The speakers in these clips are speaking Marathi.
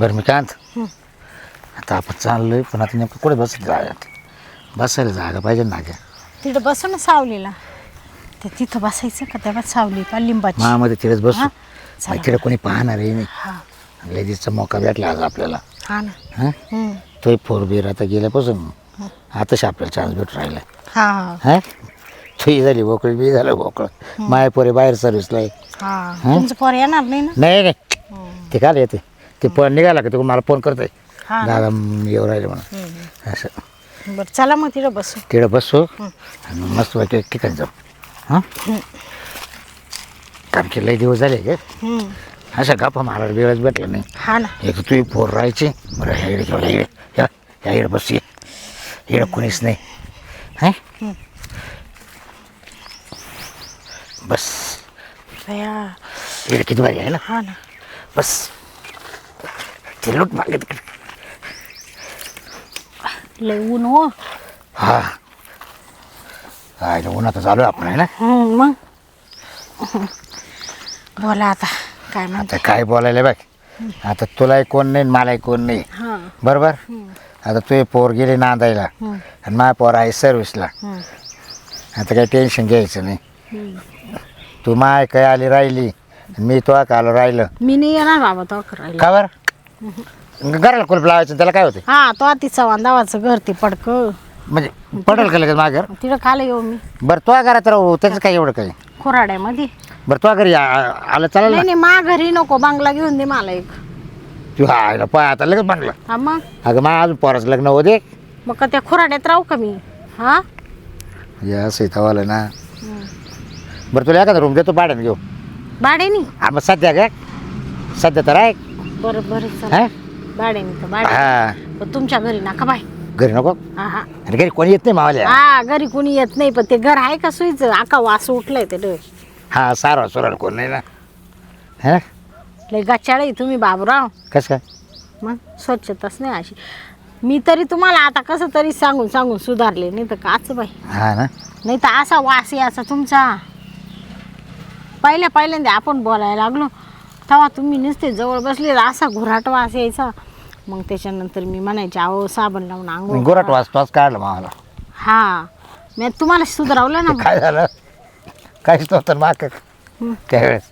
बरं मी म्हणतो? आता आपण चाललोय पण आता नेमकं कुठे बसायला जागा बसायला जागा पाहिजे ना गं तिथं बसू ना सावलीला. ते तिथं बसायचं का तेव्हा सावली का लिंबाची? मामध्ये तिथेच बसू. चला. तिकडे कोणी पाहणार आहे नाही. लेडीजचा मौका भेटला आज आपल्याला. हा ना. हां? हम्म. तोही फोर बीर आता गेल्यापासून. आताच आपल्याला चान्स भेटून राहिला हा हा. हां? तोही झाली बोकळी मी झालं बोकळ मायपोरे बाहेर सर्व्हिसला आहे. हा. तुमचं पोर येणार नाही ना? नाही नाही. ते काय येते. ते पण निघाला का ते मला फोन करतोय. हा ना. दादा येऊ राहिले म्हणून. असं. बरं चला मग तिथं बसू. तिकडे बसू आणि मस्त वाटतं ठिकाणी जाऊ. हां? कारण की लई दिवस झाले ग. असं गप्पा मारायला वेळच भेटला नाही. हा ना. एक तर पोर राहायची बरं ह्या इकडे घेऊन इकडे. या या इकडे बस ये. इकडे कोणीच नाही. हां? बस. इकडे किती भारी आहे ना? हा ना. बस. लूट मागे तिकडे लय ऊन हो हा काय उन्हात चालू आहे आपण आहे ना मग बोला आता काय म्हणते आता काय बोलायला बघ आता तुलाही कोण नाही आणि मलाही कोण नाही हा बरोबर आता तुझे पोर गेले नांदायला. आणि माझा पोर आहे सर्व्हिसला. आता काही टेन्शन घ्यायचं नाही तू माय काय आली राहिली आणि मी तो आलो राहिलं मी नाही येणार बाबा तो करायला का बरं घराला कुलप लावायचं त्याला काय होते हा तो ती चव्हाणदावाचं घर ते पडक. म्हणजे पडल का लगेच माझ्या घर तिथं काल येऊ मी. बरं तो घरात राहू त्याचं काय एवढं काही? खोराड्यामध्ये. बरं तो घरी आ- आलं चालेल नाही ना. नाही मा घरी नको बंगला घेऊन दे मला एक. तू आयला पाय आता लगेच म्हणलं हा मग? अगं मा अजून पोराचं लग्न होते मग का त्या खोराड्यात राहू का मी? हा? या सीतावाला ना. बरं तुला एखादा रूम देतो भाड्याने घेऊ. भाड्यानी? हा मग सध्या काय सध्या तर आहे. बरं बरं हा? हा. पण तुमच्या घरी नका बाय घरी नको? हा हा. आणि घरी कोणी येत नाही मावाल्या? हा घरी कोणी येत नाही पण ते घर आहे का सुईचं आका वास उठलाय ते डोळे. हा सारवा सुराल कोण नाही ना? है? ना लय गच्चाळ आहे तुम्ही बाबूराव. कसं काय? मग स्वच्छताच नाही अशी. मी तरी तुम्हाला आता कसं तरी सांगून सांगून सुधारले नाही तर काच बाई. हा ना? नाही तर असा वास याचा तुमचा. पहिल्या पहिल्यांदा आपण बोलायला लागलो. तेव्हा तुम्ही नुसते जवळ बसले असा घुराट वास यायचा. मग त्याच्यानंतर मी म्हणायचे अहो साबण लावून आंघोळ गोराट करा." वाचतोच काढलं मावाला हा. मी तुम्हाला सुधारवलं ना. काय झालं? काहीच नव्हतं माग. हं. त्यावेळेस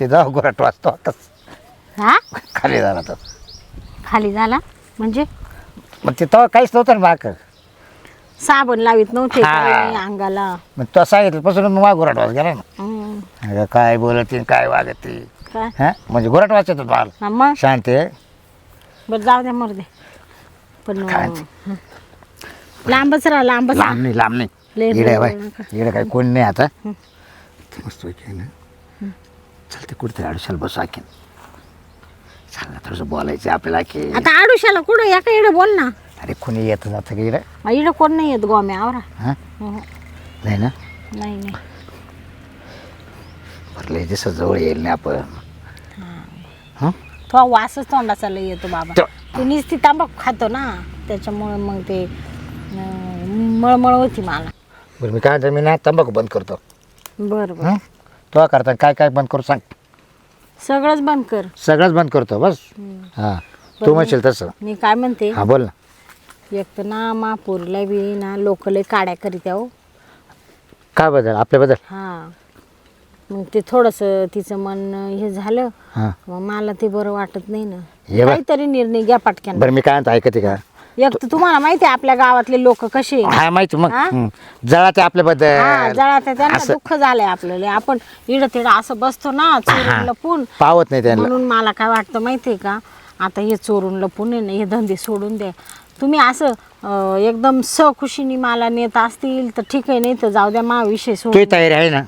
ते जाऊ गोराट वाचतो आताच. हा? खाली झाला तर खाली झाला? म्हणजे? मग ते तेव्हा काहीच नव्हतं माग. साबण लावित नव्हते हा. काही नाही अंगाला. मग तो सांगितलं पासून मग गोराट वाच गेला ना. अगं काय बोलते काय वागते? काय? हा? म्हणजे गोराट वाचत होतं मला हा मग? शांत आहे. बरं जाऊ द्या मरू दे पण काय हं. लांबच राहा लांबच राहा. लांब नाही लांब नाही. लय इकडे बाय बोलू नका. इकडे काही कोण नाही आता. मस्त आहे ना. चालते कुठेतरी आयुष्याला बसू आखीन. चाल ना थोडंसं बोलायचं आपल्याला की. आता आडुशाला कुठं? एका इकडे बोल ना. अरे कोणी येत जातं का इकडे? मग इकडं कोण नाही येत गोम्या आवरा. हां? हं. नाही ना? नाही नाही. भरले जसं जवळ येईल नाही आपण. तो वासच तोंडाचा लय येतो बाबा. तो- ते तांबाखू खातो ना त्याच्यामुळे मग ते अं, मळमळ होती मला. बरं मी काय म्हणतो, मी ना तंबाखू बंद करतो. बरं बरं? तो करता काय काय बंद करू सांग. सगळंच बंद कर. सगळंच बंद करतो बस. हां. तू म्हणशील तसं. मी काय म्हणते? हां बोल ना. एक तर ना मा पोरीला बी ना लोक लय काड्या करीत आहे हो. काय बदल? आपल्याबद्दल हां. मग ते थोडंसं तिचं मन हे झालं. हां. मग मला ते बरं वाटत नाही ना. काहीतरी निर्णय घ्या पटक्यान. बरं मी काय म्हणतो ऐकते का? एक तर तुम्हाला माहिती आहे आपल्या गावातले लोक कसे. हा माहिती मग. हा? हं. जळा ते हा आपल्याबद्दल ते त्यांना असं. दुःख झालंय आपल्याला. आपण इडं तिडं असं बसतो ना. चोरून लपून. पावत नाही त्यांना. म्हणून मला काय वाटतं माहितीये का? आता हे चोरून लपून आहे ना हे धंदे सोडून द्या. तुम्ही असं अं, एकदम सखुशीने मला नेत असतील तर ठीक आहे नाही तर जाऊ द्या मा विषय तुझी सोडून तयारी आहे ना?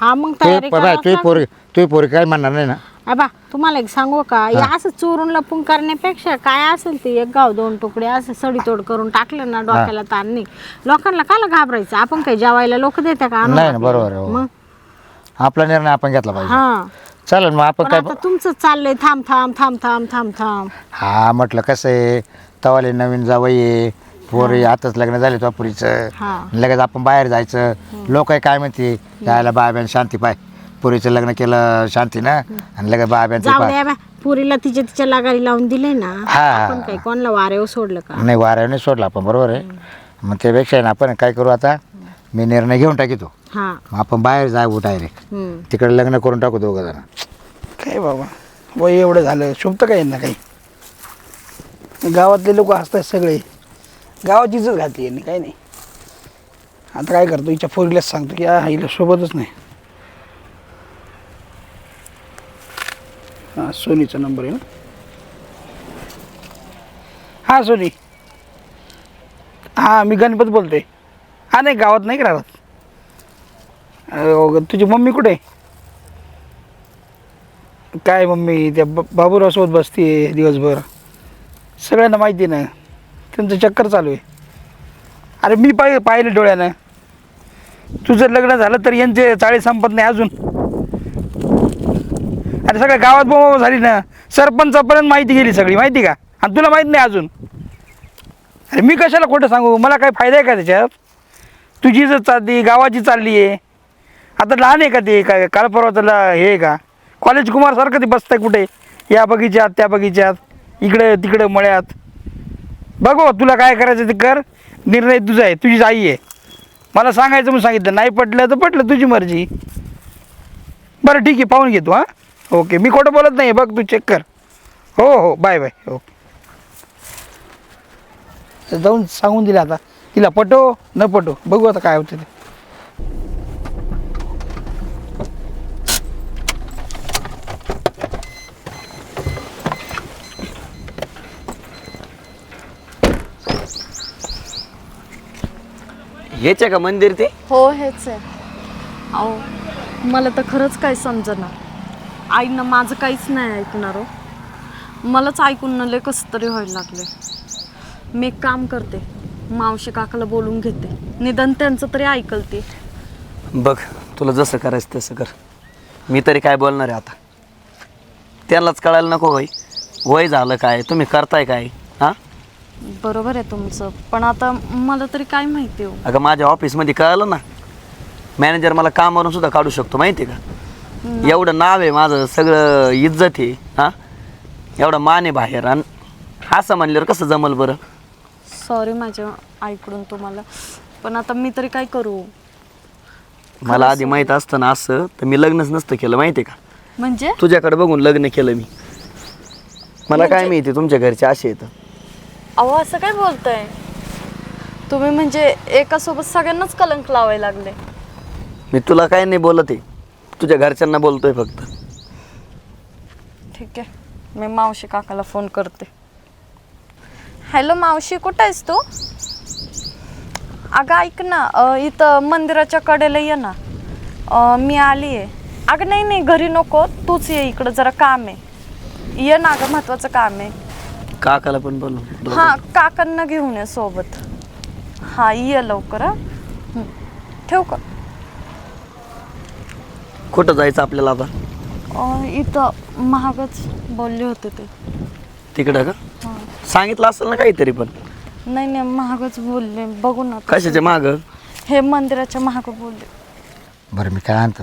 हा मग तू तयारी करावंच तुझी लागेल. पोरी तुझी पोरी काय म्हणणार नाही ना? अबा तुम्हाला एक सांगू का? हे असं चोरून लपून करण्यापेक्षा काय असेल ते एक गाव दोन तुकडे असं सडीतोड करून टाकलं ना डोक्याला ताण नाही. लोकांना काला घाबरायचं? आपण काही जेवायला लोक देतात का? आणून नाही ना? बरोबर आहे, हो. मग? आपला निर्णय आपण घेतला पाहिजे. हा. चालेल मग आपण पण काय आता तुमचं चाललंय थांब थांब थांब थांब थांब थांब. हा म्हटलं कसं आहे? तवाले नवीन जावई आहे. पोरी आताच लग्न झाले तो पुरीचं हा लगेच आपण बाहेर जायचं. लोक काय म्हणते? यायला बाय शांती पाय. पोरीचं लग्न केलं शांती ना? आणि लगेच बाब्यांचे जाऊ पा द्या बा. पुरीला तिच्या तिच्या लागारी लावून दिले ना हा. आपण काय कोणाला वाऱ्यावर सोडलं का? नाही वाऱ्याने सोडला आपण बरोबर आहे. मग त्यापेक्षा आहे ना आपण काय करू आता? मी निर्णय घेऊन टाकीतो. हा. मग आपण बाहेर जाऊ डायरेक्ट. हम्म. तिकडे लग्न करून टाकू दोघं जण. काय बाबा? वय एवढं झालं शुभतं काय ना काही? गावातले लोक हसतात सगळे. गावाची इज्जत घातली यांनी काही नाही. आता काय करतो हिच्या पोरीलाच सांगतो की हा हिला सोबतच नाही. हां सोनीचा नंबर आहे ना? हां सोनी. हां मी गणपत बोलतोय. हा नाही गावात नाही का राहत? तुझी मम्मी कुठे आहे? काय मम्मी त्या ब बाबूरावसोबत बसते दिवसभर. सगळ्यांना माहिती ना? त्यांचं चक्कर चालू आहे. अरे मी पाहि पाहिलं डोळ्यानं. तुझं लग्न झालं तर यांचे चाळी संपत नाही अजून. अरे सगळ्या गावात बोंब झाली ना सरपंचापर्यंत माहिती गेली सगळी माहिती का? आणि तुला माहीत नाही अजून. अरे मी कशाला खोटं सांगू? मला काय फायदा आहे का त्याच्यात? तुझी जर चालली गावाची चालली आहे. आता लहान आहे का ते? काय काल परवा त्याला हे आहे का? कॉलेज कुमारसारखं ते बसतंय कुठे? या बगीच्यात त्या बगीच्यात. इकडे तिकडे मळ्यात. बघू तुला काय करायचं ते कर. निर्णय तुझा आहे तुझीच आई आहे. मला सांगायचं म्हणून सांगितलं. नाही पटलं तर पटलं तुझी मर्जी. बरं ठीक आहे पाहून घेतो हां. ओके मी खोटं बोलत नाही बघ तू चेक कर. हो हो बाय बाय ओके. जाऊन सांगून दिलं आता. तिला पटो न पटो. बघू आता काय होतं ते. हेच आहे का मंदिर ते? हो हेच आहे. अहो मला तर खरंच काही समजणार आईनं माझं काहीच नाही ऐकणार हो. मलाच ऐकून न लय कसं तरी व्हायला लागले. मी एक काम करते. मावशी काकाला बोलून घेते. निदान त्यांचं तरी ऐकल ते बघ तुला जसं करायचं तसं कर. मी तरी काय बोलणार आहे आता? त्यांनाच कळायला नको भाई. वय झालं काय? तुम्ही करताय काय? बरोबर आहे तुमचं. पण आता मला तरी काय माहिती हो? अगं माझ्या ऑफिसमध्ये कळालं ना? मॅनेजर मला कामावरून सुद्धा काढू शकतो माहिती आहे का एवढं नाव आहे माझं सगळं इज्जत आहे हां? एवढं मान आहे बाहेर. आणि असं म्हणल्यावर कसं जमल बरं? सॉरी माझ्या ऐकडून तुम्हाला. पण आता मी तरी काय करू? मला आधी माहीत असतं ना असं तर मी लग्नच नसतं केलं माहिती आहे का? म्हणजे? तुझ्याकडे बघून लग्न केलं मी. मला काय माहिती तुमच्या घरचे असे येतं अहो असं काय बोलताय? तुम्ही म्हणजे एकासोबत सगळ्यांनाच कलंक लावायला लागले. मी तुला काय नाही बोलत आहे. तुझ्या घरच्यांना बोलतोय फक्त. ठीक आहे. मी मावशी काकाला फोन करते. हॅलो मावशी कुठं आहेस तू? अगं ऐक ना अं, इथं मंदिराच्या कडेला ये ना. अं, मी आली आहे. अगं नाही नाही घरी नको. तूच ये इकडं जरा काम आहे. ये ना अगं महत्वाचं काम आहे. काकाला पण बोलू हां काकांना घेऊन ये सोबत. हा ये लवकर हा. हं. ठेवू का? कुठं जायचं आपल्याला आता? अं, इथं महागच बोलले होते ते. तिकडं का? हां. सांगितलं असेल ना काहीतरी पण. नाही नाही महागच बोलले. बघू ना कशाचे माग? हे मंदिराच्या महाग बोलले. बरं मी काय आणतो.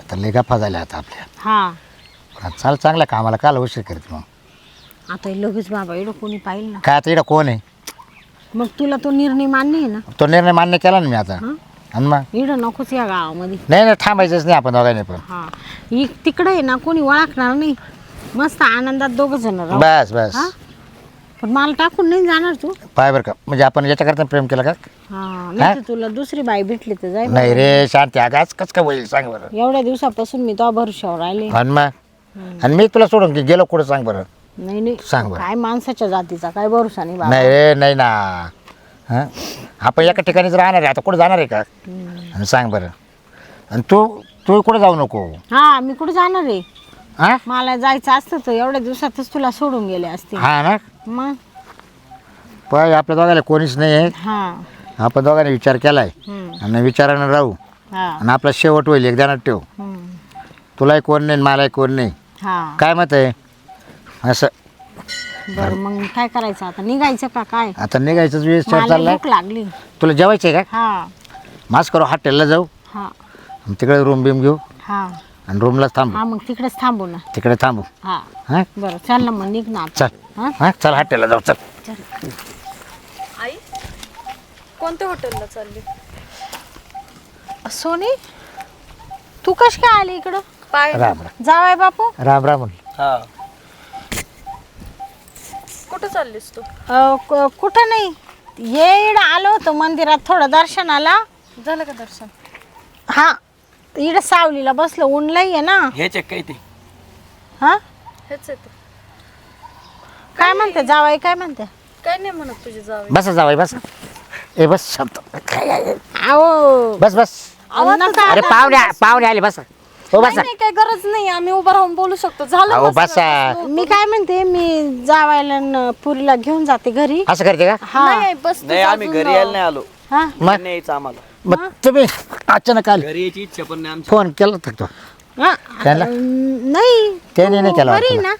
आता लय गप्पा झाल्या आता आपल्या. हा. पण चाल चांगल्या कामाला काल उशीर करते मग. आता हे लगेच बाबा एवढं कोणी पाहिलं ना. काय आता इकडं कोण आहे? मग तुला तो निर्णय मान्य आहे ना? तो निर्णय मान्य केला ना मी आता. हं? आणि मग? इकडं नकोच या गावामध्ये. नाही नाही थांबायचंच नाही आपण दोघांनी पण. हा. तिकडे आहे ना कोणी ओळखणार नाही. मस्त आनंदात दोघ जण राहू. बस बस. हा? पण मला टाकून नाही जाणार तू. पाय बरं का. म्हणजे आपण याच्याकरता प्रेम केलं का? हा. नाही तर तुला दुसरी बाई भेटली तर जाय नाही रे शांती. आगाच कस काय होईल? सांग बरं. एवढ्या दिवसापासून मी तो भरोशावर राहिले. आणि मग? आणि मी तुला सोडून गे- गेलो कुठं? सांग बरं. नाही नाही. सांग बरं. काय माणसाच्या जातीचा काय भरोसा नाही बाबा. नाही रे नाही ना. हां? आपण एका ठिकाणीच राहणार आहे आता कुठं जाणार आहे का? आणि सांग बरं. आणि तू तू कुठं जाऊ नको? हा मी कुठे जाणार आहे? हां मला जायचं असतं तर एवढ्या दिवसातच तुला सोडून गेले असते. हां ना? मग? पण आपल्या दोघांना कोणीच नाही आहे. हा. आपण दोघांनी विचार केलाय. हम्म. आणि विचारानं राहू. हा. आणि आपला शेवट होईल एकदा ठेव. हम्म. तुलाही कोण नाही आणि मलाही कोण नाही. हा. काय मत आहे? असं. बरं मग काय करायचं आता? निघायचं का काय? आता निघायचंच वेळ मला भूक लागली. तुला जेवायचं आहे का? हा. मास्क करू हॉटेलला जाऊ. हा. आणि तिकडे रूम बिम घेऊ. हा. आणि रूमलाच थांबू. हा मग तिकडेच थांबू ना. तिकडे थांबू. हा. हा? बरं चल ना मग निघ ना आता. चल. हा? हा? चल हॉटेलला जाऊ चल. आई कोणत्या हॉटेलला चालली? सोनी तू कशी काय आली इकडं? पाय राम राम. जावाय बापू? राम राम हा. कुठं चाललीस तू? अ, क- कुठं नाही. ये इकडं आलो होतो मंदिरात थोडं दर्शनाला. झालं का दर्शन? हा इकडं सावलीला बसलो ऊन लई आहे ना. हेच एक काही ते? हा? हेच येते काय म्हणते जावाई काय म्हणते? काय नाही म्हणत तुझी जावे बस जावाई बस. ए बस शब्द. काय आहे? अहो बस. बस नका अरे पाहुणे पाहुणे आले बस. हो बस. नाही काय गरज नाही आम्ही उभं राहून बोलू शकतो. झालं अहो बस. बसा. मी काय म्हणते मी जावायला न पुरीला घेऊन जाते घरी. असं करते का? हा. नाही बस नाही आम्ही घरी यायला नाही आलो. हा? मग? नाही यायचं आम्हाला. मग तुम्ही अचानक आले. घरी यायची इच्छा पण नाही आमची. फोन केला होता तो. हा, नाही. त्याने नाही केला बरी वाटतं. ना.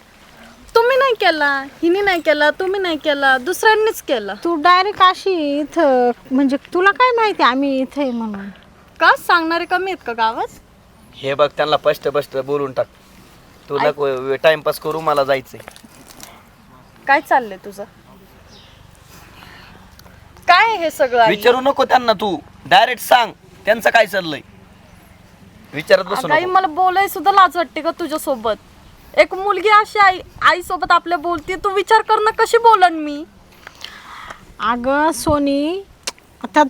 तुम्ही नाही केला हिने नाही केला तुम्ही नाही केला दुसऱ्यांनीच केला. तू डायरेक्ट अशी इथं म्हणजे तुला काय माहिती आम्ही इथे म्हणून. का सांगणारे कमी आहेत का गावात? हे बघ त्यांना स्पष्ट स्पष्ट बोलून टाक. तू नको टाइमपास करू मला जायचंय. काय चाललंय तुझं? काय आहे हे सगळं आई? विचारू नको त्यांना तू. डायरेक्ट सांग त्यांचं काय चाललंय? विचारत बसू अगं आई, नको. मला बोलाय सुद्धा लाज वाटते का तुझ्या सोबत एक मुलगी अशी आई आई सोबत आपल्या बोलते तू विचार कर ना कशी बोलन मी. अगं सोनी आता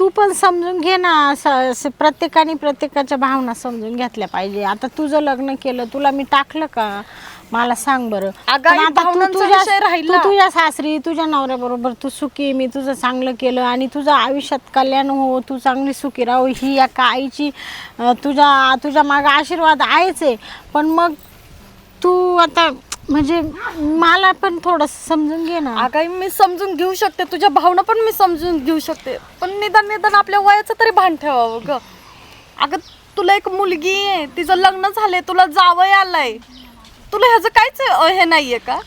तू पण समजून घे ना असं असं प्रत्येकाने प्रत्येकाच्या भावना समजून घेतल्या पाहिजे. आता तुझं लग्न केलं तुला मी टाकलं का? मला सांग बरं. अगं पण आई, आता तू भावनांचा तुझ्या विषय राहिला. तू तुझ्या सासरी तुझ्या नवऱ्याबरोबर तू सुखी मी तुझं चांगलं केलं आणि तुझं आयुष्यात कल्याण हो तू चांगली सुखी राहो. ही या का आईची अं, तुझ्या तुझ्या मागं आशीर्वाद आहेच आहे. पण मग तू आता म्हणजे मला पण थोडं समजून घे ना. अगं आई, मी समजून घेऊ शकते. तुझ्या भावना पण मी समजून घेऊ शकते. पण निदान निदान आपल्या वयाचं तरी भान ठेवावं ग. अगं तुला एक मुलगी आहे. तिचं लग्न झालंय. तुला जावं आलंय. तुला ह्याचं काहीच अं, हे नाहीये का?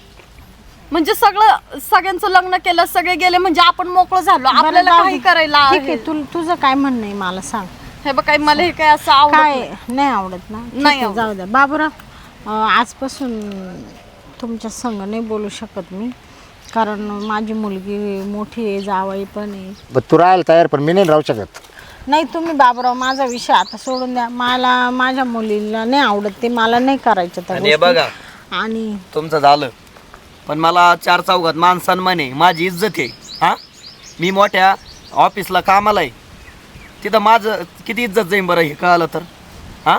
म्हणजे सगळं सगळ्यांचं लग्न केलं सगळे गेले म्हणजे आपण मोकळं झालो. बरं, आपल्याला जाऊ काही. करायला ठीक आहे आहे. तू तुझं काय म्हणणं आहे मला सांग. हे बघ काही मला हे काय असं आवडत काय नाही. नाही आवडत ना? ठीक नाही आहे, आवडत. जाऊ द्या बाबूराव अं, आजपासून तुमच्या संग नाही बोलू शकत मी. कारण माझी मुलगी मोठी आहे जावई पण आहे. तू राहायला तयार पण मी नाही राहू शकत. नाही तुम्ही बाबूराव माझा विषय आता सोडून द्या. मला माझ्या मुलीला नाही आवडत ते मला नाही करायचं त्या आणि हे गोष्टी. बघा आणि तुमचं झालं. पण मला चार चौघात मान सन्मान आहे. माझी इज्जत आहे. हा? मी मोठ्या ऑफिसला कामाला आहे. तिथं माझं किती इज्जत जाईन बरं हे कळालं तर? हा?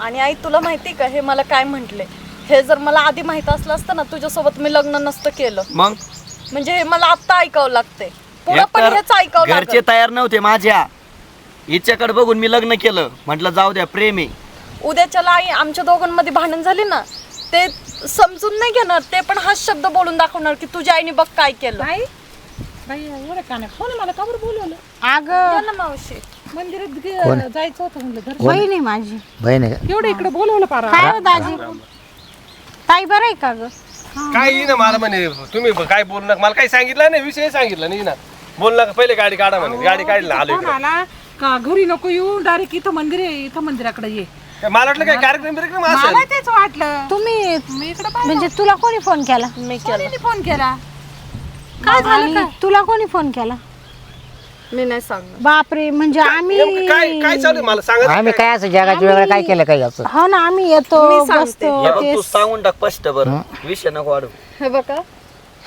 आणि आई तुला माहिती का हे मला काय म्हंटले? हे जर मला आधी माहीत असलं असतं ना तुझ्यासोबत मी लग्न नसतं केलं. मग? म्हणजे हे मला आत्ता ऐकावं लागते पुढे पण एकतर हेच ऐकावं घरचे लागेल तयार नव्हते माझ्या. हिच्याकडे बघून मी लग्न केलं. म्हटलं जाऊ द्या प्रेम आहे. उद्याच्याला आई आमच्या दोघांमध्ये भांडण झाली ना ते समजून नाही घेणार. ते पण हाच शब्द बोलून दाखवणार की तुझ्या आईने बघ काय केलं. अगं. हो ना मावशी. बहीण आहे माझी. बहीण आहे का? काय हो दाजी? ताई बरं आहे का ग? काय येईना मला म्हणे तुम्ही काय बोलू नका. मला काही सांगितलं नाही विषय सांगितलं नाही ना. बोल नका पहिले गाडी काढा म्हणे. गाडी काढली आलो फोन इकडे. आला का घरी नको येऊ डायरेक्ट इथं मंदिर आहे इथं मंदिराकडे ये. मला वाटलं काय कार्यक्रम बिर्यक्रम असेल. मला तेच वाटलं. तुम्ही मी इकडे म्हणजे तुला कोणी फोन केला? मी केलं? फोन केला काय झालं तुला कोणी फोन केला? मी नाही सांगणार. बापरे म्हणजे आम्ही नेमकं काय काय चालू आहे? मला सांगा आम्ही काय? असं जगाच्या वेगळं काय केलं काय असं? हो ना आम्ही येतो मी सांगते. बसतो हे बघ ते तू सांगून टाक स्पष्ट बरं. विषय नको वाढू. हे बघा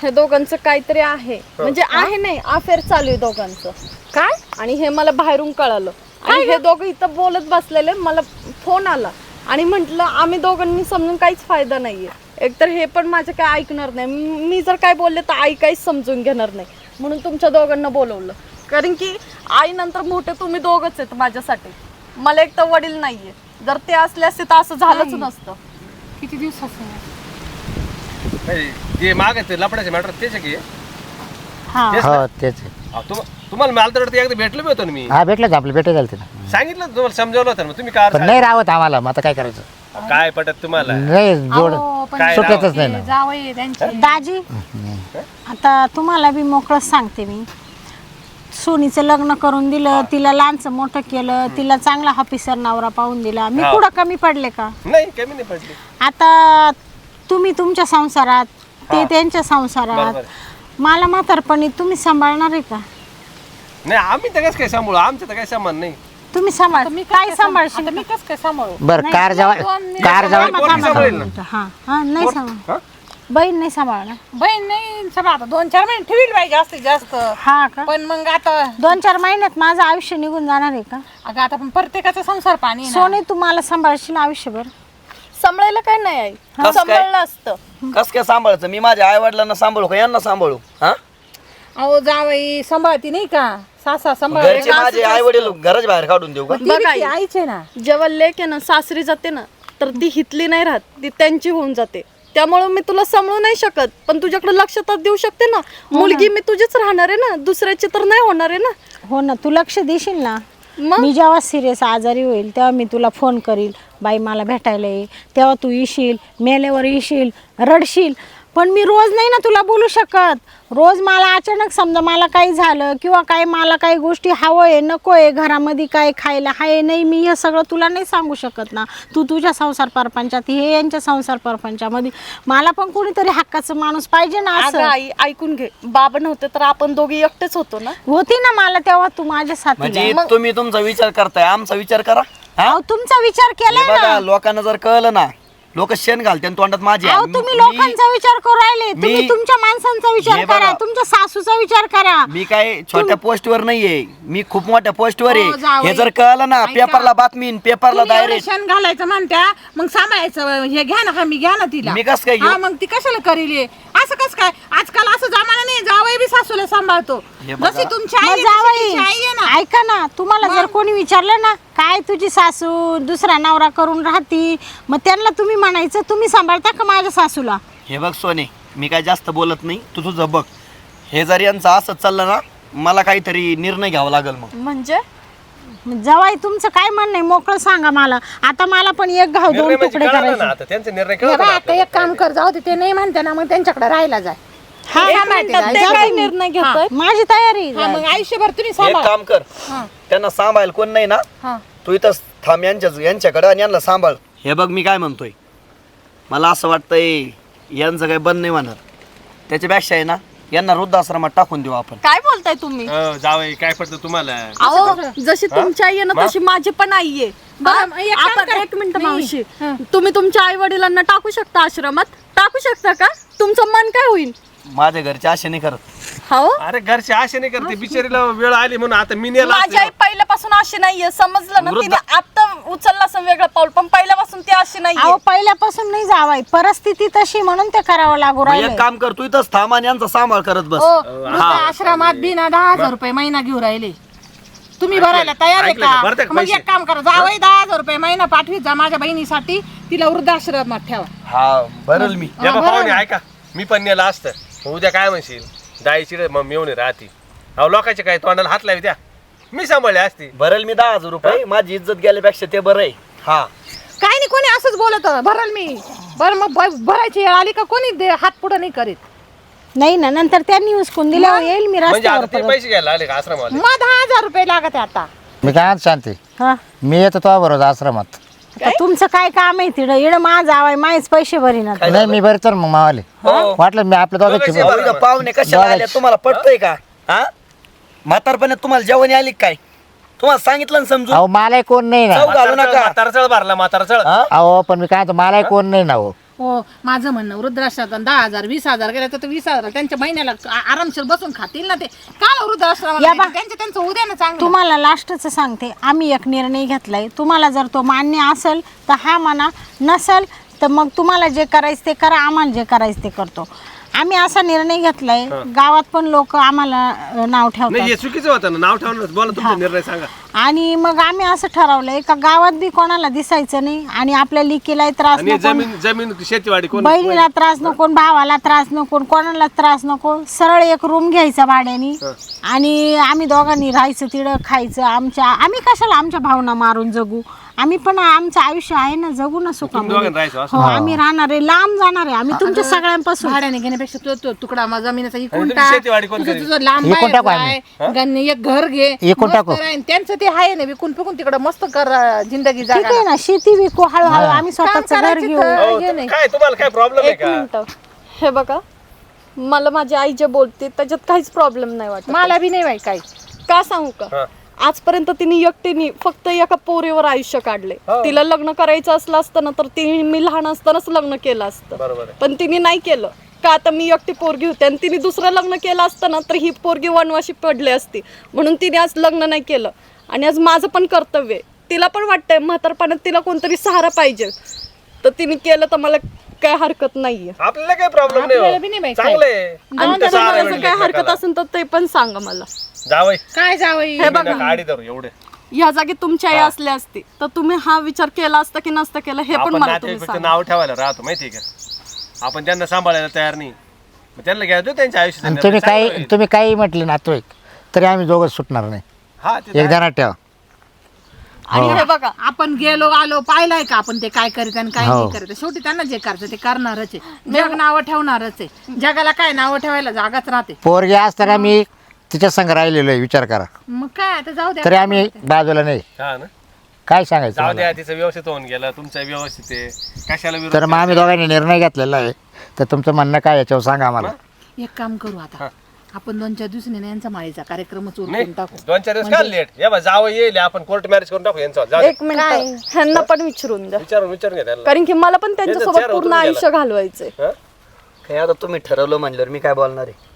हे दोघांचं काहीतरी आहे. म्हणजे आहे नाही अफेअर चालू आहे दोघांचं. काय? आणि हे मला बाहेरून कळालं. आणि हे दोघं इथं बोलत बसलेले मला फोन आला. आणि म्हटलं आम्ही दोघांनी समजून काहीच फायदा नाहीये. एकतर हे पण माझं काय ऐकणार नाही. म- मी जर काय बोलले तर आई काहीच समजून घेणार नाही. म्हणून तुमच्या दोघांना बोलवलं. कारण की आई नंतर मोठे तुम्ही दोघच आहेत माझ्यासाठी. मला एक तर वडील नाहीये. जर ते असले असते तर असं झालंच नसतं. किती दिवसाचं नाही, जे माग ते लपडाचे मॅटर तेच आहे की? हा. तेच हो ना? तेच आहे. अहो, तुम- तुम्हाला मला तर वाटतं एकदा भेटलो बी होतो ना मी. हा भेटलं का आपलं भेटे झालं ना. सांगितलं ना तुम्हाला समजावलं होतं ना. मग तुम्ही काय पण नाही राहत आम्हाला मग आता काय करायचं? काय पटत तुम्हाला? नाही जोड काय सुटतच नाही ना. जावई त्यांची. दाजी आता तुम्हाला बी मोकळंच सांगते मी. सोनीचं लग्न करून दिलं तिला लहानचं मोठं केलं तिला चांगला ऑफिसर नवरा पाहून दिला. मी कुठं कमी पडले का? नाही कमी नाही पडली. आता तुम्ही तुमच्या संसारात ते त्यांच्या संसारात. बरोबर. मला म्हातारपणी तुम्ही सांभाळणार आहे का? नाही आम्ही तर कसं काय सांभाळू? आमचं तर काही सामान नाही. तुम्ही सांभाळ मी काय सांभाळशील? मी कस काय सांभाळू? बरं कार जवळ कार जवळ थांबा, थांबा. थांबा. हा हा नाही हा? बहीण नाही सांभाळणार. बहीण नाही सांभाळ आता दोन चार महिने ठेवील बाई जास्तीत जास्त. हा का? पण मग आता दोन चार महिन्यात माझं आयुष्य निघून जाणार आहे का? अगं आता पण प्रत्येकाचा संसार पाणी आहे ना. सोने तू मला सांभाळशील आयुष्यभर? सांभाळायला काय नाही आई. काय? सांभाळलं असतं. कस काय सांभाळायचं? मी माझ्या आई वडिलांना सांभाळू का? यांना सांभाळू? हा? अहो जावई सांभाळती नाही का? सासा सांभाळ घरचे माझे आई वडील घराच्या बाहेर काढून देऊ का. आईचे ना. जेव्हा लेक आहे ना सासरी जाते ना तर ती हितली नाही राहत. ती त्यांची होऊन जाते. त्यामुळे मी तुला सांभाळू नाही शकत. पण तुझ्याकडे लक्ष तर देऊ शकते ना. मुलगी मी तुझीच राहणार आहे ना. दुसऱ्याची तर नाही होणार आहे ना. हो ना. तू लक्ष देशील ना? मग? मी जेव्हा सिरियस आजारी होईल तेव्हा मी तुला फोन करील. बाई मला भेटायला ये. तेव्हा तू येशील मेल्यावर येशील रडशील. पण मी रोज नाही ना तुला बोलू शकत. रोज मला अचानक समजा मला काही झालं किंवा काही मला काही गोष्टी हवं आहे नको आहे घरामध्ये काय खायला आहे नाही मी हे सगळं तुला नाही सांगू शकत ना. तू तुझ्या संसार परपंचात हे यांच्या संसार परपंचामध्ये. मला पण कोणीतरी हक्काचं माणूस पाहिजे ना अगं असं. आई ऐकून घे. बाबा नव्हते तर आपण दोघी एकटेच होतो ना. होती ना मला तेव्हा तू माझ्या साथीला. म्हणजे तुम्ही तुमचा विचार करताय आमचा विचार करा हा? अहो तुमचा विचार हे केलाय ना. लोकांना जर कळलं ना लोक शेण घालते आणि तोंडात माझी अहो तुम्ही लोकांचा विचार करू राहिले. तुम्ही मी- तुमच्या माणसांचा विचार हे करा. तुमच्या सासूचा विचार करा. मी काय छोट्या पोस्टवर नाहीये. मी खूप मोठ्या पोस्टवर हो, आहे जावई. हे जर कळलं ना ऐका. पेपरला बातमी पेपरला तुम्ही एवढं डायरेक्ट शेण घालायचं म्हणत्या मग सांभाळायचं हे घ्या ना का मी घ्या ना तिला. मी कसं काय घेऊ? हा मग ती कशाला करील? हे? असं कस काय? आजकाल असं जमाना नाही. जावई बी सासूला सांभाळतो. हे बघा. जशी तुमची आई मग आहे, तशी तिची आई जावई आहे ना. ऐका ना तुम्हाला जर कोणी विचारलं ना काय तुझी सासू दुसरा नवरा करून राहती? मग त्यांना तुम्ही म्हणायचं तुम्ही सांभाळता का माझ्या सासूला? हे बघ सोने मी काय जास्त बोलत नाही तू तुझं बघ. हे जर यांचं असंच चाललं ना मला काहीतरी निर्णय घ्यावा लागेल मग. म्हणजे? जवाई तुमचं काय म्हणणं आहे? मोकळं सांगा मला. आता मला पण एक घाव दोन निर्णय म्हणजे तुकडे कळाला ना करायचे आता त्यांचा निर्णय कळला बघ, ना आता आपल्याला. एक काम कर जाऊ दे ते नाही म्हणते ना मग त्यांच्याकडे राहायला जाय हा, एक सांभाळते मिनिटात जाय. ते जा काय तुम्ही. निर्णय घेतोय. माझी तयारी हा मग आयुष्यभर तुम्ही एक सांभाळ काम कर. त्यांना सांभाळ कोण नाही ना हा. तू इथं थांब यांच्या यांच्याकडं आणि यांना सांभाळ. हे बघ मी काय म्हणतोय. मला असं वाटतंय यांचं काही बंद नाही होणार. त्याच्यापेक्षा आहे ना यांना वृद्धाश्रमात टाकून देऊ आपण. काय बोलताय तुम्ही? हो, जावई काय पडतं तुम्हाला? अहो जशी तुमची आई आहे ना तशी माझी पण आई आहे. बरं, हा? मग एक काम आपण करा. एक मिनिट नाही. मावशी. तुम्ही तुमच्या आई वडिलांना टाकू शकता आश्रमात? टाकू शकता का? तुमचं मन काय होईल? माझ्या घरचे असे नाही करत. हो? अरे घरचे आशे नाही करते. बिचारीला वेळ आली म्हणून आता मी नेला माझी आई पहिल्यापासून अशी नाहीये समजलं ना वृद्ध- तिने उचलला असं वेगळं पाऊल पण पहिल्यापासून ती अशी अहो नाहीये पहिल्यापासून नाही जावाय परिस्थिती तशी म्हणून ते करावं लागू मग राहिले. एक काम कर तू इथंच थांब आणि यांचा सांभाळ करत बस. हो वृद्ध आश्रमात बी ना दहा हजार रुपये महिना घेऊ राहिले. तुम्ही भरायला तयार आहे ऐकलं का? भरते का का मग पैसे? एक काम करा जावई दहा हजार रुपये महिना पाठवीत जा माझ्या बहिणीसाठी तिला वृद्धाश्रमात ठेवा. हा भरल मी. या बा पाहुणे ऐका. मी पण नेला असतं. मग उद्या काय म्हणशील? दाईची रे मग मिळून राहती. अहो लोकांचे काय तोंडाला हात लावी द्या. मी सांभाळले असती. भरल मी दहा हजार रुपये. माझी इज्जत गेल्यापेक्षा ते बरं आहे. हा. काय नाही कोणी असंच बोलत भरल मी. बरं मग भ- भरायची वेळ आली का कोणी? दे- हात पुढे नाही करीत. नाही ना नंतर त्यांनी उचकून दिल्यावर येईल मी म्हणजे रस्त्यावर आता ते परत. पैसे घ्यायला आले का आश्रमाला मग दहा हजार रुपये लागत आहे आता. मी काय म्हणतो शांती? हा? मी येतो तो बरोबर आश्रमात. आता तुमचं काय काम आहे तिकडं इकडं माझ आवाय माझेच पैसे भरीना नाही मी बरं तर मग मावाले. हो. वाटलं मी आपल्या दोघांची पाहुणे कशाला आले? तुम्हाला पटतंय का? हा? म्हातारपणात तुम्हाला जेवण आली का काय? तुम्हाला सांगितलं ना समजून. अहो मलाही कोण नाही ना. घालू नका. म्हातारचळ भरला म्हातारचळ. हा? अहो पण मी काय म्हणतो मलाही कोण नाही ना हो. हो माझं म्हणणं वृद्धाश्रमात दहा हजार वीस हजार गेले तर ते वीस हजार त्यांच्या महिन्याला आ- आरामशीर बसून खातील ना ते. काल वृद्धाश्रमाला या द्यायचं? बा. त्यांचं त्यांचं उद्या ना चांगलं. तुम्हाला लास्टचं सांगते आम्ही एक निर्णय घेतलाय. तुम्हाला जर तो मान्य असेल तर हा म्हणा. नसेल तर मग तुम्हाला जे करायचं ते करा आम्हाला जे करायचं ते करतो. आम्ही असा निर्णय घेतलाय. गावात पण लोक आम्हाला अं, नाव नाही ठेवतात हे चुकीचं होतं ना नाव बोला तुमचा निर्णय सांगा. आणि मग आम्ही असं ठरवलंय का गावात बी कोणाला दिसायचं नाही आणि आपल्या लिकीलाही त्रास आणि नको. जमीन जमीन शेतीवाडी कोण बहिणीला त्रास नको भावाला त्रास नको कोणाला त्रास नको. सरळ एक रूम घ्यायचा भाड्याने आणि आम्ही दोघांनी राहायचं तिकडं खायचं आमच्या आम्ही कशाला आमच्या भावना मारून जगू? आम्ही पण आमचं आयुष्य आहे ना जगू ना सुखामध्ये. दोघांना राहायचं असं. हो आम्ही राहणार आहे लांब जाणार आहे. आम्ही तुमच्या सगळ्यांपासून. भाड्याने घेण्यापेक्षा तो तो तुकडा माझा जमिनीचा इकून तुमची टाक. शेतीवाडी कोण तुझं करेल? तुझं लांब इकून टाकू आहे. गण- एक घर घे. इकून मस्त टाकू. राहीन. त्यांचं ते आहे ना विकून पिकून तिकडं मस्त कर जिंदगी ठीक आहे जागा ना शेती विकू हळूहळू आम्ही स्वतःच घर करायची घेऊ. तर- हो, हे नाही. काय तुम्हाला काय प्रॉब्लेम आहे एक का? मिनिट. हे बघा मला माझी आई जे बोलते त्याच्यात काहीच प्रॉब्लेम नाही वाटत. मला बी नाही माहीत काय का सांगू हा. आजपर्यंत तिने एकटीने फक्त एका पोरीवर आयुष्य काढले. हो. तिला लग्न करायचं असलं असतं ना तर तिने मी लहान असतानाच लग्न केलं असतं. पण तिने नाही केलं. का आता मी एकटी पोरगी होते आणि तिने दुसरं लग्न केलं असतं ना तर ही पोरगी वनवाशी पडली असती. म्हणून तिने आज लग्न नाही केलं. आणि आज माझं पण कर्तव्य आहे. तिला पण वाटतंय म्हातारपणात तिला कोणतरी सहारा पाहिजे. तर तिने केलं तर मला काय हरकत नाहीये. आपल्याला काही प्रॉब्लेम आपल्याला बी नाही हो. चांगलं आहे आणि तुमचं भेटले काय हरकत एकमेकाला. असेल तर ते पण सांगा मला. जावई. काय जावई? हे बघा. गाडी धरू एवढे. ह्या जागी तुमची आई असली असती तर तुम्ही हा विचार केला असता की नसता केला हे पण आपण मला तुम्ही नातेवाईक फक्त सांगा. नाव ठेवायला राहतो माहितीये का? आपण त्यांना सांभाळायला तयार नाही. मग त्यांना घ्यायचो त्यांच्या आणि तुम्ही काही तुम्ही काही म्हटले नातवाईक तरी आम्ही दोघं सुटणार नाही. हा ते ठेवा. आणि हे. बघा आपण गेलो आलो पाहिलंय का आपण ते काय करीत आणि काय हो. नाही करीत? शेवटी त्यांना जे करायचं ते करणारच आहे. जग नावं ठेवणारच आहे. जगाला काय नावं ठेवायला जागाच राहते. पोरगी असताना मी तिच्या संग राहिलेलो आहे विचार करा. मग काय आता जाऊ द्या. तरी आम्ही बाजूला नाही. हा ना? काय सांगायचं जाऊ मला? द्या तिचं व्यवस्थित होऊन गेलं तुमचं व्यवस्थित आहे. कशाला विरोध तर मग आम्ही दोघांनी निर्णय घेतलेला आहे. तर तुमचं म्हणणं काय याच्यावर सांगा आम्हाला. एक काम करू आता. आपण दोन चार दिवसांनी ना यांचा माळीचा कार्यक्रमच उरकून टाकू. दोन चार दिवस काय लेट या बा जावं येईल आपण कोर्ट मॅरेज करून टाकू यांचं. जाऊ दे. एक मिनिट ह्यांना पण विचारून द्या. विचारून विचारून घ्या त्याला कारण की मला पण त्यांच्यासोबत पूर्ण. आयुष्य घालवायचंय. हा? काय आता तुम्ही ठरवलं म्हणल्यावर मी काय बोलणार आहे?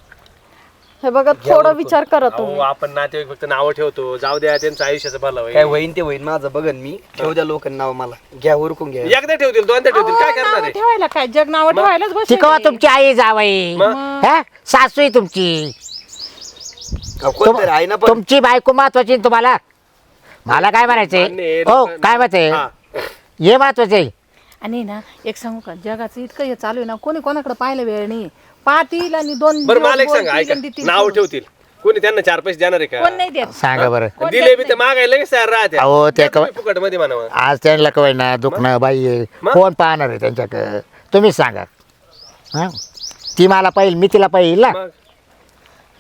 हे बघा थोडा विचार करा तुम्ही. अहो, आपण नातेवाईक फक्त नावं ठेवतो. जाऊ द्या त्यांचं आयुष्याचं भलं काय होईल होईन ते होईन माझं बघन मी. ठेव द्या लोकांना नाव मला. घ्या उरकून घ्या. एकदा ठेवतील दोनदा ठेवतील. काय करणार नावं आहे? ठेवायला काय? जग नावं ठेवायलाच बस तुमची आई जावाई. हा? सासू आहे तुमची. अहो, कोणतरी आहे ना पण. तुमची बायको महत्वाची आहे तुम्हाला? मला काय मान्य आहे, म्हणायचंय हो काय मत आहे हा. हे महत्वाचं आहे. आणि ना एक सांगू का? जगाचं इतकं हे चालू आहे ना कोणी कोणाकडे पाहायला वेळ नाही. पाहतील आणि दोन बरं दिवस मला एक सांगा बोलतील ऐका. आणि देतील नाव सोडून. ठेवतील. कोणी त्यांना चार पैसे देणार आहे कोण का नाही देत. सांगा बरं. दिले बी ते मागायला लगेच तयार राहते अहो, त्या कवा- फुकटमध्ये म्हणावं. आज त्यांना कवाय ना दुखणं बाई आहे. मग? कोण पाहणार आहे त्यांच्याकडं? तुम्हीच सांगा. हा? ती मला पाहिजे मी तिला पाहिजे ना. मग?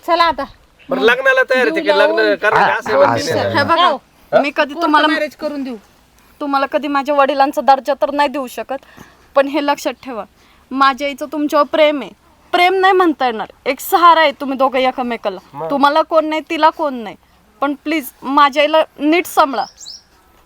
चला आता. बरं लग्नाला तयार आहे ते लग्न असं म्हणते. हे बघा मी कधी तुम्हाला मॅरेज करून देऊ. तुम्हाला कधी माझ्या वडिलांचा दर्जा तर नाही देऊ शकत पण हे लक्षात ठेवा. माझ्या आईचं तुमच्यावर प्रेम आहे. प्रेम नाही म्हणता येणार. एक सहारा आहे तुम्ही दोघं एकमेकाला. तुम्हाला कोण नाही तिला कोण नाही. पण प्लीज माझ्या आईला नीट सांभाळा.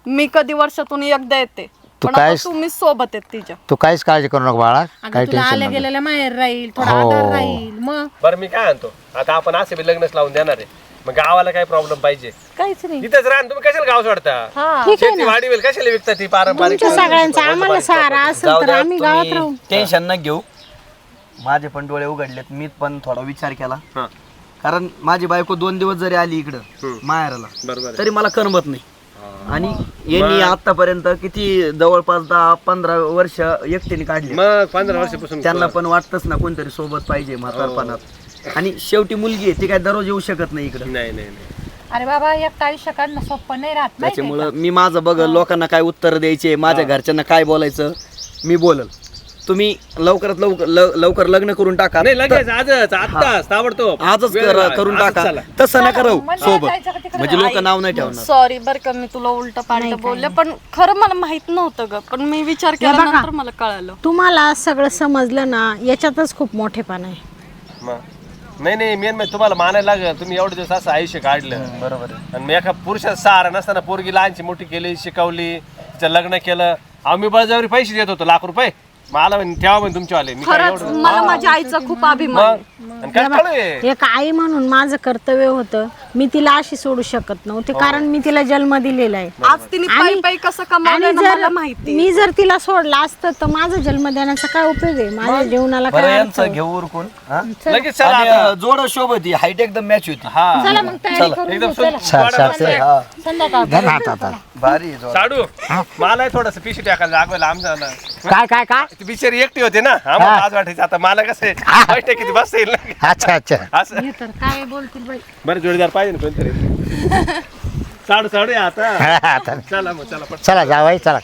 मी कधी वर्षातून एकदा येते. तू पण आता काय- तुम्ही सोबत आहेत तिच्या. तू काहीच काळजी करू नको बाळा. अगं तुला टेन्शन आल्या नको. गेलेल्या माहेर राहील थोडा हो. आधार राहील मग? बरं मी काय आणतो? आता आपण असे बी लग्नच लावून देणार आहे. मग गावाला काय प्रॉब्लेम पाहिजे. काहीच नाही. इथंच राहण तुम्ही. कशाला गाव सोडता? हा. ठीक आहे शेती वाढी कशाला विकता ती पारंपरिक तुमच्या सगळ्यांचा आम्हाला सहारा असेल तर आम्ही गावात राहू. टेन्शन न घेऊ. माझे पण डोळे उघडलेत मी पण थोडा विचार केला. हा. कारण माझी बायको दोन दिवस जरी आली इकडं माहेराला बरोबर. तरी मला करमत नाही. आणि यांनी आतापर्यंत किती जवळपास दहा पंधरा वर्ष एकटीने काढली. मग पंधरा वर्षापासून त्यांना पण वाटतच ना कोणतरी सोबत पाहिजे म्हातारपणात. आणि शेवटी मुलगी आहे ती काय दररोज येऊ शकत नाही इकडं. नाही नाही नाही. अरे बाबा एक आयुष्य काढणं सोपं नाही राहत माहिती आहे त्याच्यामुळं मी माझं बघ लोकांना काय उत्तर द्यायचे माझ्या घरच्यांना काय बोलायचं मी बोलल. तुम्ही लवकरात लवकर ल- लवकर लग्न करून टाका. नाही लगेच आजच आत्ताच ताबडतोब. आजच वेळ कर- नाही. करून आजच टाका. चला. तसं नका राहू मंदिरात सोबत. जायचं का तिकडे? म्हणजे लोक नाव नाही ठेवणार. सॉरी बर का मी तुला उलट पालट बोलले पण खरं मला माहीत नव्हतं ग. पण मी विचार केल्यानंतर मला कळालं. तुम्हाला सगळं समजलं ना याच्यातच खूप मोठेपण आहे. मग. नाही नाही मेन म्हणजे तुम्हाला मानायला लागेल तुम्ही एवढे दिवस असं आयुष्य काढलं. बरोबर आणि मी एका पुरुषात सहारा नसताना पोरगी लहानची मोठी केली शिकवली तिचं लग्न केलं. आम्ही बळजबरी पैसे देत होतो लाख रुपये. मला म्हणे, ठेवा म्हणे तुमच्यावाले मी काय खरंच एवढं मला माझ्या आईचा खूप अभिमान आहे. मग आणि काय चालू आहे? एक आई म्हणून माझं कर्तव्य होतं मी तिला अशी सोडू शकत नव्हते कारण मी तिला जन्म दिलेला आहे. आज तिने पायी पायी कसं आणि कमावलं ना मला जर माहिती. मी जर तिला सोडलं असतं तर माझा जन्म देण्याचा काय उपयोग आहे? माझ्या जीवनाला बरं काय अर्थ? यांचं? घेऊ उरकून हा? लगेच चला आणि, आता. अं, जोड शोभ होती हाईट एकदम मॅच होती. हा. चला मग तयारी करून एकदम घेऊ, चला. सार सार हा. संध्याकाळ. घ्या ना हातात आता. भारी आहे जोड. साडू मला थोडस पिशी टाकायला दाखवायला आमचा ना काय काय काय? ती बिचारी एकटी होती ना आम्हाला आज वाटायचं. आता मला कसं आहे? वाईट किती बसता येईल ना अच्छा अच्छा. असं. हे तर काय बोलतील बाई? बरं जोडीदार पाहिजे ना कोणतरी. चाडू चाडू आता. हा, आता चला मग चला पटकन. चला जावाई चला.